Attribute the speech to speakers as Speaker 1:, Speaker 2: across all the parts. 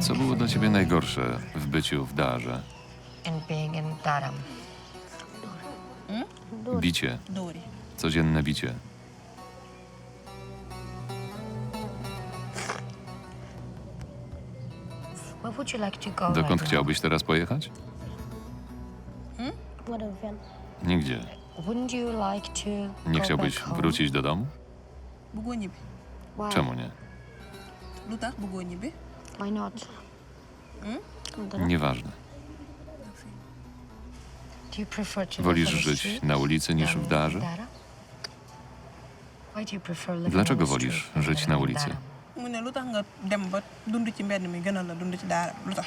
Speaker 1: Co było dla ciebie najgorsze w byciu w Darze?
Speaker 2: Dharam?
Speaker 1: Bicie, codzienne bicie.
Speaker 2: Where would you like to go
Speaker 1: Dokąd chciałbyś teraz pojechać? Nigdzie.
Speaker 2: Wouldn't you like to
Speaker 1: Nie
Speaker 2: go
Speaker 1: chciałbyś
Speaker 2: back home?
Speaker 1: wrócić do domu? Czemu nie?
Speaker 3: Lu tax bëggoo ñibbi
Speaker 2: Why not?
Speaker 1: Nieważne.
Speaker 2: Do you prefer to
Speaker 1: Wolisz
Speaker 2: live on the
Speaker 1: żyć
Speaker 2: street
Speaker 1: na ulicy niż
Speaker 2: than
Speaker 1: w
Speaker 2: in
Speaker 1: Darze?
Speaker 2: Why do you prefer living
Speaker 1: Dlaczego
Speaker 2: on the
Speaker 1: wolisz
Speaker 2: street
Speaker 1: żyć
Speaker 2: than
Speaker 1: na
Speaker 2: in
Speaker 1: ulicy?
Speaker 2: Dharam?
Speaker 3: mu ne lu tax nga dem ba dund ci mbedd mi gënal la dund ci daara lu tax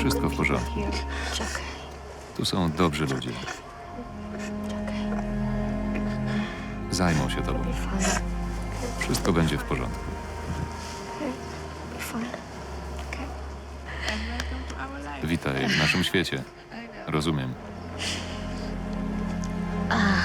Speaker 1: Wszystko w porządku. Tu są dobrzy ludzie. Zajmą się tobą. Wszystko będzie w porządku. Witaj w naszym świecie. Rozumiem. Ah.